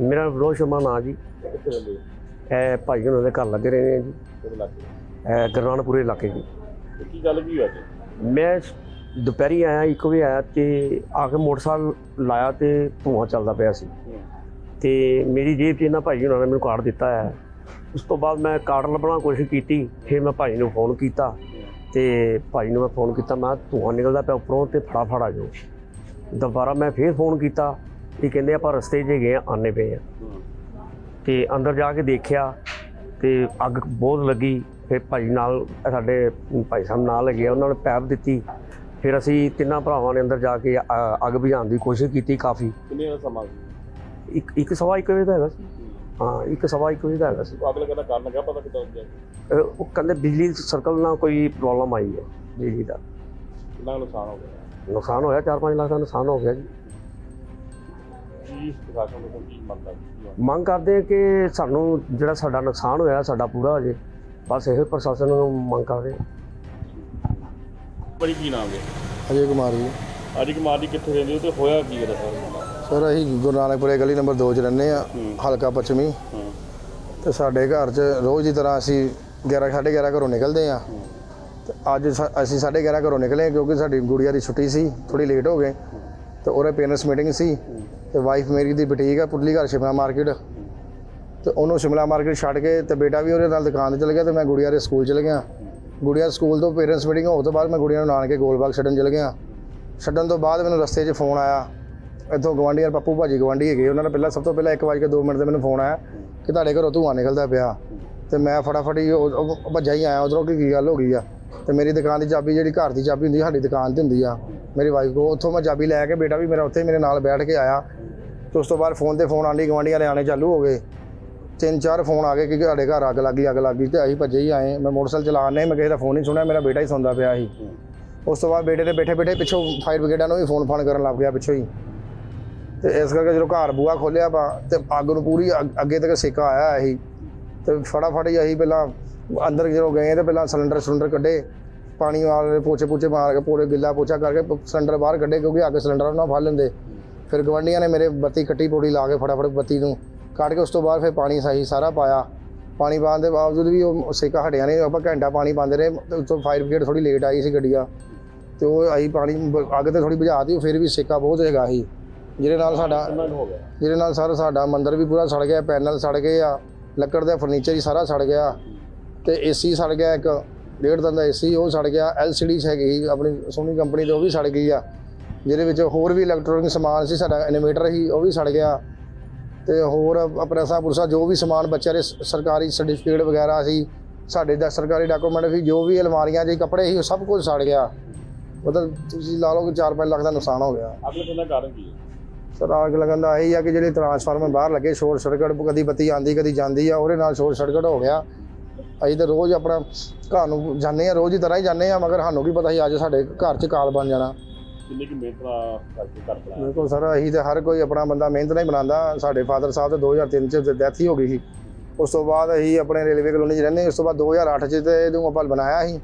ਮੇਰਾ ਵਿਨੋਦ ਸ਼ਰਮਾ ਨਾਂ ਜੀ। ਕਿੱਥੇ ਰਹਿੰਦੇ? ਇਹ ਭਾਈ ਉਹਨਾਂ ਦੇ ਘਰ ਲੱਗੇ ਰਹੇ ਨੇ ਜੀ। ਕਿਹੜੇ ਇਲਾਕੇ? ਇਹ ਗੁਰਨਾਨਪੁਰੇ ਇਲਾਕੇ ਜੀ। ਤੇ ਕੀ ਗੱਲ ਕੀ ਹੋਈ ਅੱਜ? ਮੈਂ ਦੁਪਹਿਰੀ ਆਇਆ ਇੱਕ ਵਜੇ ਆਇਆ ਤੇ ਆ ਕੇ ਮੋਟਰਸਾਈਕਲ ਲਾਇਆ ਤੇ ਧੂੰਆਂ ਚੱਲਦਾ ਪਿਆ ਸੀ। ਤੇ ਮੇਰੀ ਜੇਬ 'ਚ ਇਹਨਾਂ ਭਾਈ ਉਹਨਾਂ ਨੇ ਮੈਨੂੰ ਕਾਰਡ ਦਿੱਤਾ ਹੈ। ਉਸ ਤੋਂ ਬਾਅਦ ਮੈਂ ਕਾਰਡ ਲੱਭਣ ਕੋਸ਼ਿਸ਼ ਕੀਤੀ ਫਿਰ ਮੈਂ ਭਾਈ ਨੂੰ ਫੋਨ ਕੀਤਾ। ਤੇ ਭਾਈ ਨੂੰ ਮੈਂ ਫੋਨ ਕੀਤਾ ਮੈਂ ਧੂੰਆਂ ਨਿਕਲਦਾ ਪਿਆ ਉੱਪਰੋਂ ਤੇ ਫਟਾਫਟ ਆ ਜਾਓ। ਦੁਬਾਰਾ ਮੈਂ ਫਿਰ ਫੋਨ ਕੀਤਾ। ਇਹ ਕਹਿੰਦੇ ਆਪਾਂ ਰਸਤੇ 'ਚ ਗਏ ਆ ਆਨੇ ਪਏ ਆ। ਤੇ ਅੰਦਰ ਜਾ ਕੇ ਦੇਖਿਆ ਤੇ ਅੱਗ ਬਹੁਤ ਲੱਗੀ। ਫਿਰ ਭਾਈ ਨਾਲ ਸਾਡੇ ਭਾਈ ਸਾਹਿਬ ਨਾਲ ਲੱਗੇ ਉਹਨਾਂ ਨੇ ਪੈਪ ਦਿੱਤੀ। ਫਿਰ ਅਸੀਂ ਤਿੰਨਾਂ ਭਰਾਵਾਂ ਨੇ ਅੰਦਰ ਜਾ ਕੇ ਅ- ਅੱਗ ਬੁਝਾਉਣ ਦੀ ਕੋਸ਼ਿਸ਼ ਕੀਤੀ ਕਾਫੀ। ਕਿੰਨੇ ਦਾ ਸਮਾਂ ਸੀ? ਇੱਕ ਇੱਕ ਸਵਾ ਇੱਕ ਵਜੇ ਦਾ ਹੈਗਾ ਸੀ। ਹਾਂ। ਇੱਕ ਸਵਾ ਇੱਕ ਵਜੇ ਦਾ ਹੈਗਾ ਸੀ। ਅੱਗ ਲੱਗਣ ਦਾ ਕਾਰਨ ਲੱਗਾ ਪਤਾ ਕਿੱਦਾਂ ਅ, ਉਹ ਕਹਿੰਦੇ ਬਿਜਲੀ ਸਰਕਲ ਨਾਲ ਕੋਈ ਪ੍ਰੋਬਲਮ ਆਈ ਹੈ ਬਿਜਲੀ ਦਾ। ਕਿੰਨਾ ਕੁ ਨੁਕਸਾਨ ਹੋ ਗਿਆ? ਨੁਕਸਾਨ ਹੋਇਆ 4-5 ਲੱਖ ਦਾ ਨੁਕਸਾਨ ਹੋ ਗਿਆ ਜੀ। ਕੀ ਪ੍ਰਸ਼ਾਸਨ ਨੂੰ ਕੀ ਮੰਨਦਾ ਮੰਗ ਕਰਦੇ ਹਾਂ ਕਿ ਸਾਨੂੰ ਜਿਹੜਾ ਸਾਡਾ ਨੁਕਸਾਨ ਹੋਇਆ ਸਾਡਾ ਪੂਰਾ ਹੋ ਜੇ। ਬਸ ਇਹੋ ਪ੍ਰਸ਼ਾਸਨ ਨੂੰ ਮੰਗ ਕਰਦੇ ਹਾਂ। ਬੜੀ ਕੀ ਨਾਮ ਹੈ ਅਜੇ ਕੁਮਾਰ ਜੀ। ਅੱਜ ਕੁਮਾਰ ਜੀ ਕਿੱਥੇ ਰਹਿੰਦੇ ਹੋ ਤੇ ਹੋਇਆ ਕੀ ਇਹਦਾ ਸਾਰਾ ਸਰ ਅਸੀਂ ਗੁਰੂ ਨਾਨਕਪੁਰੇ ਗਲੀ ਨੰਬਰ 2 'ਚ ਰਹਿੰਦੇ ਆ ਹੂੰ। ਹਲਕਾ ਪੱਛਮੀ। ਹਾਂ। ਤੇ ਸਾਡੇ ਘਰ 'ਚ ਰੋਜ਼ ਦੀ ਤਰ੍ਹਾਂ ਅਸੀਂ 11 11:30 ਘਰੋਂ ਨਿਕਲਦੇ ਆ ਤੇ ਅੱਜ ਅਸੀਂ 11:30 ਘਰੋਂ ਨਿਕਲੇ ਕਿਉਂਕਿ ਸਾਡੀ ਗੁੜੀਆ ਦੀ ਛੁੱਟੀ ਸੀ ਥੋੜੀ ਲੇਟ ਹੋ ਗਏ। ਤੇ ਉਹਦੇ ਪੇਰੈਂਟਸ ਮੀਟਿੰਗ ਸੀ। ਤੇ ਵਾਈਫ ਮੇਰੀ ਦੀ ਬੁਟੀਕ ਆ ਪੁੱਲੀ ਘਰ ਸ਼ਿਮਲਾ ਮਾਰਕੀਟ। ਤੇ ਉਹਨੂੰ ਸ਼ਿਮਲਾ ਮਾਰਕੀਟ ਛੱਡ ਕੇ ਤੇ ਬੇਟਾ ਵੀ ਉਹਦੇ ਨਾਲ ਦੁਕਾਨ ਤੇ ਚਲ ਗਿਆ ਤੇ ਮੈਂ ਗੁੜੀਆ ਦੇ ਸਕੂਲ ਚਲ ਗਿਆ। ਗੁੜੀਆ ਸਕੂਲ ਤੋਂ ਪੇਰੈਂਟਸ ਮੀਟਿੰਗ ਹੋਣ ਤੋਂ ਬਾਅਦ ਮੈਂ ਗੁੜੀਆ ਨੂੰ ਨਾਨਕੇ ਗੋਲਬਾਗ ਛੱਡਣ ਚਲ ਗਿਆ। ਛੱਡਣ ਤੋਂ ਬਾਅਦ ਮੈਨੂੰ ਰਸਤੇ 'ਚ ਫੋਨ ਆਇਆ। ਇੱਥੋਂ ਗਵਾਂਢੀਆਂ ਪੱਪੂ ਭਾਜੀ ਗਵਾਂਢੀ ਹੈਗੇ, ਉਹਨਾਂ ਨੇ ਪਹਿਲਾਂ ਸਭ ਤੋਂ ਪਹਿਲਾਂ 1:02 ਮਿੰਟ ਤੇ ਮੈਨੂੰ ਫੋਨ ਆਇਆ ਕਿ ਤੁਹਾਡੇ ਘਰੋਂ ਧੂੰਆਂ ਨਿਕਲਦਾ ਪਿਆ। ਤੇ ਮੈਂ ਫਟਾਫਟੀ ਭੱਜਾ ਹੀ ਆਇਆ, ਉਧਰੋਂ ਕਿ, ਕੀ ਗੱਲ ਹੋ ਗਈ ਆ। ਤੇ ਮੇਰੀ ਦੁਕਾਨ ਦੀ ਚਾਬੀ ਜਿਹੜੀ ਘਰ ਦੀ ਚਾਬੀ ਹੁੰਦੀ, ਸਾਡੀ ਦੁਕਾਨ ਤੇ ਹੁੰਦੀ ਆ। ਮੇਰੀ ਵਾਈਫ ਕੋ ਉੱਥੋਂ ਮੈਂ ਚਾਬੀ ਲੈ ਕੇ ਬੇਟਾ ਵੀ ਮੇਰਾ ਉੱਥੇ ਮੇਰੇ ਨਾਲ ਬੈਠ ਕੇ ਆਇਆ। ਤੇ ਉਸ ਤੋਂ ਬਾਅਦ ਫੋਨ ਤੇ ਫੋਨ ਆਂਢੀ ਗਵਾਂਢੀਆਂ ਦੇ ਆਣੇ ਚਾਲੂ ਹੋ ਗਏ। ਤਿੰਨ ਚਾਰ ਫੋਨ ਆ ਗਏ ਕਿ ਸਾਡੇ ਘਰ ਅੱਗ ਲੱਗ ਗਈ, ਅੱਗ ਲੱਗ ਗਈ ਤੇ ਅਸੀਂ ਭੱਜੇ ਹੀ ਆਏ। ਮੈਂ ਮੋਟਰਸਾਈਕਲ ਚਲਾਣੇ ਮੈਂ ਕਿਸੇ ਦਾ ਫੋਨ ਨਹੀਂ ਸੁਣਿਆ, ਮੇਰਾ ਬੇਟਾ ਹੀ ਸੌਂਦਾ ਪਿਆ ਸੀ। ਉਸ ਤੋਂ ਬਾਅਦ ਬੇਟੇ ਦੇ ਬੈਠੇ ਬੈਠੇ ਪਿੱਛੋਂ ਫਾਇਰ ਬ੍ਰਿਗੇਡਾਂ ਨੂੰ ਵੀ ਫੋਨ ਫਾਨ ਕਰਨ ਲੱਗ ਗਿਆ ਪਿੱਛੋਂ ਹੀ। ਤੇ ਇਸ ਕਰਕੇ ਜਦੋਂ ਘਰ ਬੂਆ ਖੋਲਿਆ ਪਾ ਤੇ ਅੱਗ ਨੂੰ ਪੂਰੀ ਅੱਗ- ਅੱਗੇ ਤੱਕ ਸੇਕਾ ਆਇਆ ਸੀ ਤੇ ਫਟਾਫਟ ਹੀ ਅਸੀਂ ਪਹਿਲਾਂ ਅੰਦਰ ਜਦੋਂ ਗਏ ਤੇ ਪਹਿਲਾਂ ਸਿਲੰਡਰ ਸਿਲੰਡਰ ਕੱਢੇ। ਪਾਣੀ ਵਾਲੇ ਪੋਚੇ ਪੋਚੇ ਮਾਰ ਕੇ, ਪੂਰੇ ਗਿੱਲਾ ਪੋਚਾ ਕਰਕੇ ਸਿਲੰਡਰ ਬਾਹਰ ਕੱਢੇ ਕਿਉਂਕਿ ਅੱਗ ਸਿਲੰਡਰ ਨਾਲ ਫੜ ਲੈਂਦੇ। ਫਿਰ ਗਵੰਡੀਆਂ ਨੇ ਮੇਰੇ ਬੱਤੀ ਕੱਟੀ ਪੋੜੀ ਲਾ ਕੇ ਫਟਾਫਟ ਬੱਤੀ ਨੂੰ ਕੱਢ ਕੇ ਉਸ ਤੋਂ ਬਾਅਦ ਫਿਰ ਪਾਣੀ ਸਹੀ ਸਾਰਾ ਪਾਇਆ। ਪਾਣੀ ਪਾਉਣ ਦੇ ਬਾਵਜੂਦ ਵੀ ਉਹ ਸੇਕਾ ਹਟਿਆ ਨਹੀਂ ਆਪਾਂ ਘੰਟਾ ਪਾਣੀ ਪਾਉਂਦੇ ਰਹੇ ਤੇ ਉੱਤੋਂ ਫਾਇਰ ਬ੍ਰਿਗੇਡ ਥੋੜੀ ਲੇਟ ਆਈ ਸੀ ਗੱਡੀਆਂ। ਤੇ ਉਹ ਅਸੀਂ ਪਾਣੀ ਅੱਗ ਤੇ ਥੋੜੀ ਬੁਝਾਤੀ ਫਿਰ ਵੀ ਸੇਕਾ ਬਹੁਤ ਹੈਗਾ ਸੀ। ਜਿਹਦੇ ਨਾਲ ਸਾਡਾ ਜਿਹਦੇ ਨਾਲ ਸਰ ਸਾਡਾ ਮੰਦਿਰ ਵੀ ਪੂਰਾ ਸੜ ਗਿਆ ਪੈਨਲ ਸੜ ਗਏ ਆ ਲੱਕੜ ਦਾ ਫਰਨੀਚਰ ਹੀ ਸਾਰਾ ਸੜ ਗਿਆ। ਤੇ ਏਸੀ ਸੜ ਗਿਆ ਇੱਕ ਡੇਢ ਟਨ ਦਾ ਏਸੀ ਉਹ ਸੜ ਗਿਆ ਐਲਸੀਡੀ ਹੈਗੀ ਸੀ ਆਪਣੀ ਸੋਨੀ ਕੰਪਨੀ ਦੀ ਉਹ ਵੀ ਸੜ ਗਈ ਆ। ਜਿਹਦੇ ਵਿੱਚ ਹੋਰ ਵੀ ਇਲੈਕਟ੍ਰੋਨਿਕ ਸਮਾਨ ਸੀ ਸਾਡਾ ਇਨਵੇਟਰ ਸੀ ਉਹ ਵੀ ਸੜ ਗਿਆ। ਤੇ ਹੋਰ ਪ੍ਰੈਸਾਂ ਪੁਰਸਾ ਜੋ ਵੀ ਸਮਾਨ ਬੱਚਿਆਂ ਦੇ ਸਰਕਾਰੀ ਸਰਟੀਫਿਕੇਟ ਵਗੈਰਾ ਸੀ ਸਾਡੇ ਦਾ ਸਰਕਾਰੀ ਡਾਕੂਮੈਂਟ ਸੀ ਜੋ ਵੀ ਅਲਮਾਰੀਆਂ 'ਚ ਕੱਪੜੇ ਸੀ ਉਹ ਸਭ ਕੁਝ ਸੜ ਗਿਆ। ਮਤਲਬ ਤੁਸੀਂ ਲਾ ਲਓ ਕਿ 4-5 ਲੱਖ ਦਾ ਨੁਕਸਾਨ ਹੋ ਗਿਆ। ਅੱਗ ਲੱਗਣ ਦਾ ਕਾਰਨ ਕੀ ਹੈ? ਸਰ ਅੱਗ ਲੱਗਣ ਦਾ ਇਹੀ ਆ ਕਿ ਜਿਹੜੇ ਟਰਾਂਸਫਾਰਮਰ ਬਾਹਰ ਲੱਗੇ ਸ਼ੋਰਟ ਸਰਕਟ ਕਦੀ ਬੱਤੀ ਆਂਦੀ ਕਦੀ ਜਾਂਦੀ ਆ ਉਹਦੇ ਨਾਲ ਸ਼ੋਰਟ ਸਰਕਟ ਹੋ ਗਿਆ। ਅਸੀਂ ਤਾਂ ਰੋਜ਼ ਆਪਣਾ ਘਰ ਨੂੰ ਜਾਂਦੇ ਆ ਰੋਜ਼ ਦੀ ਤਰ੍ਹਾਂ ਹੀ ਜਾਂਦੇ ਆ ਮਗਰ ਸਾਨੂੰ ਕੀ ਪਤਾ ਸੀ ਅੱਜ ਸਾਡੇ ਘਰ 'ਚ ਕਾਲ ਬਣ ਜਾਣਾ। ਕਿੰਨੀ ਕਿ ਮਿਹਨਤ ਨਾਲ ਕਰਕੇ ਘਰ ਬਣਾਇਆ? ਬਿਲਕੁਲ ਸਰ ਅਸੀਂ ਤਾਂ ਹਰ ਕੋਈ ਆਪਣਾ ਬੰਦਾ ਮਿਹਨਤ ਨਾਲ ਹੀ ਬਣਾਉਂਦਾ। ਸਾਡੇ ਫਾਦਰ ਸਾਹਿਬ ਤੇ 2003 'ਚ ਡੈਥ ਹੀ ਹੋ ਗਈ ਸੀ। ਉਸ ਤੋਂ ਬਾਅਦ ਅਸੀਂ ਆਪਣੇ ਰੇਲਵੇ ਕਲੋਨੀ 'ਚ ਰਹਿੰਦੇ ਉਸ ਤੋਂ ਬਾਅਦ 2008 'ਚ ਤੇ ਇਹਨੂੰ ਆਪਾਂ ਬਣਾਇਆ ਸੀ।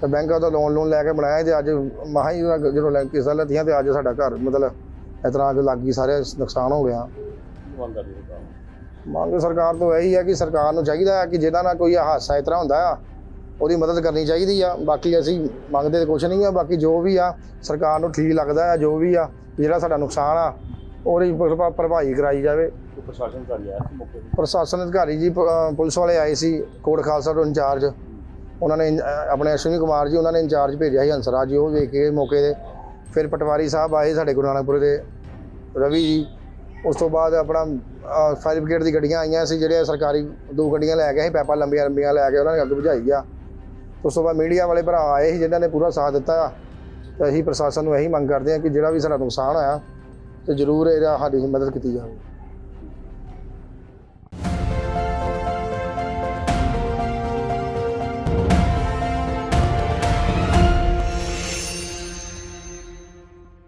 ਤੇ ਬੈਂਕਾਂ ਤੋਂ ਲੋਨ ਲੋਨ ਲੈ ਕੇ ਬਣਾਇਆ ਤੇ ਅੱਜ ਮਹਾ ਹੀ ਜਦੋਂ ਲੈ ਕਿਸਾ ਲੱਤੀਆਂ ਤੇ ਅੱਜ ਸਾਡਾ ਘਰ ਮਤਲਬ ਇਸ ਤਰ੍ਹਾਂ ਅੱਗ ਲੱਗ ਗਈ ਸਾਰੇ ਨੁਕਸਾਨ ਹੋ ਗਿਆ। ਕੀ ਮੰਗ ਸਰਕਾਰ ਤੋਂ? ਇਹੀ ਹੈ ਕਿ ਸਰਕਾਰ ਨੂੰ ਚਾਹੀਦਾ ਹੈ ਕਿ ਜਿਹਦਾ ਨਾਲ ਕੋਈ ਹਾਦਸਾ ਇਸ ਤਰ੍ਹਾਂ ਹੁੰਦਾ ਆ ਉਹਦੀ ਮਦਦ ਕਰਨੀ ਚਾਹੀਦੀ ਆ। ਬਾਕੀ ਅਸੀਂ ਮੰਗਦੇ ਤਾਂ ਕੁਛ ਨਹੀਂ ਆ। ਬਾਕੀ ਜੋ ਵੀ ਆ ਸਰਕਾਰ ਨੂੰ ਠੀਕ ਲੱਗਦਾ ਆ ਜੋ ਵੀ ਆ ਜਿਹੜਾ ਸਾਡਾ ਨੁਕਸਾਨ ਆ ਉਹਦੀ ਭਰਪਾ- ਭਰਪਾਈ ਕਰਾਈ ਜਾਵੇ। ਪ੍ਰਸ਼ਾਸਨ ਕਰ ਰਿਹਾ ਇਸ ਮੌਕੇ ਪ੍ਰਸ਼ਾਸਨ ਅਧਿਕਾਰੀ ਜੀ ਪੁਲਿਸ ਵਾਲੇ ਆਏ ਸੀ ਕੋਟ ਖਾਲਸਾ ਤੋਂ ਇੰਚਾਰਜ। ਉਹਨਾਂ ਨੇ ਆਪਣੇ ਅਸ਼ਵਨੀ ਕੁਮਾਰ ਜੀ ਉਹਨਾਂ ਨੇ ਇੰਚਾਰਜ ਭੇਜਿਆ ਸੀ ਹੰਸਰਾਜ ਜੀ ਉਹ ਵੇਖ ਕੇ ਮੌਕੇ ਤੇ। ਫਿਰ ਪਟਵਾਰੀ ਸਾਹਿਬ ਆਏ ਸਾਡੇ ਗੁਰੂ ਨਾਨਕਪੁਰ ਦੇ ਰਵੀ ਜੀ। ਉਸ ਤੋਂ ਬਾਅਦ ਆਪਣਾ ਫਾਇਰ ਬ੍ਰਿਗੇਡ ਦੀ ਗੱਡੀਆਂ ਆਈਆਂ ਸੀ ਜਿਹੜੇ ਸਰਕਾਰੀ ਦੋ ਗੱਡੀਆਂ ਲੈ ਕੇ ਅਸੀਂ ਪੈਪਾਂ ਲੰਬੀਆਂ ਲੰਬੀਆਂ ਲੈ ਕੇ ਉਹਨਾਂ ਨੇ ਅੱਗ ਬੁਝਾਈ ਆ। ਉਸ ਤੋਂ ਬਾਅਦ ਮੀਡੀਆ ਵਾਲੇ ਭਰਾ ਆਏ ਸੀ ਜਿਨ੍ਹਾਂ ਨੇ ਪੂਰਾ ਸਾਥ ਦਿੱਤਾ। ਤੇ ਅਸੀਂ ਪ੍ਰਸ਼ਾਸਨ ਨੂੰ ਇਹੀ ਮੰਗ ਕਰਦੇ ਹਾਂ ਕਿ ਜਿਹੜਾ ਵੀ ਸਾਡਾ ਨੁਕਸਾਨ ਹੋਇਆ, ਤੇ ਜ਼ਰੂਰ ਇਹਦਾ ਸਾਡੀ ਮਦਦ ਕੀਤੀ ਜਾਵੇ।